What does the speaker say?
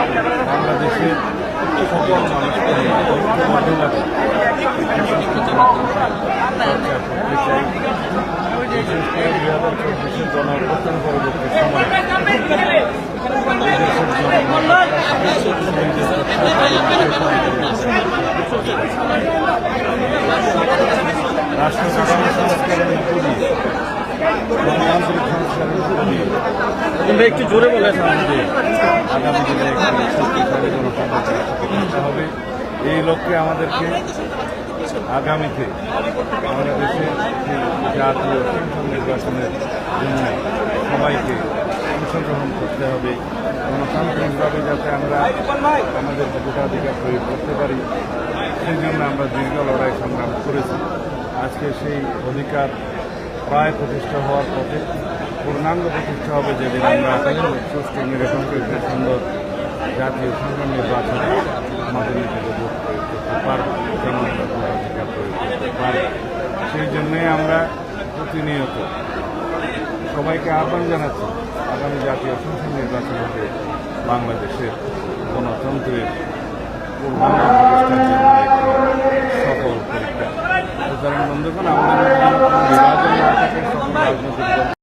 বাংলাদেশের সকল মানুষকে ঐক্যবদ্ধভাবে বিশেষ করে দুই হাজার চব্বিশের গণঅভ্যুত্থান পরবর্তী সময় দেশের রাষ্ট্র শাসন সংস্কারের উপরই গণতান্ত্রিক সংস্কারের উপরই কিন্তু একটু জোরে বলে আগামী দিনে গণতন্ত্র প্রতিষ্ঠা হবে এই লক্ষ্যে আমাদেরকে আগামীতে আমাদের দেশে জাতীয় সংসদ নির্বাচনের জন্য সবাইকে অংশগ্রহণ করতে হবে। গণতান্ত্রিকভাবে যাতে আমরা আমাদের ভোটাধিকার প্রয়োগ করতে পারি, সেই জন্য আমরা দীর্ঘ লড়াই সংগ্রাম করেছি। আজকে সেই অধিকার প্রায় প্রতিষ্ঠা হওয়ার পথে পূর্ণাঙ্গ প্রতিষ্ঠা হবে যেদিন আমরা সুষ্ঠু নিরপেক্ষ একটি সুন্দর জাতীয় সুন্দর নির্বাচন আমাদের নিজেকে ভোট প্রয়োগ করতে পারব প্রয়োগ করতে সেই জন্যই আমরা প্রতিনিয়ত সবাইকে আহ্বান জানাচ্ছি, আগামী জাতীয় সংসদ নির্বাচন হবে বাংলাদেশের গণতন্ত্রের পূর্ণাঙ্গ পরীক্ষা সুতরাং বন্ধুগণ, আমাদের বিভাজন সকল রাজনৈতিক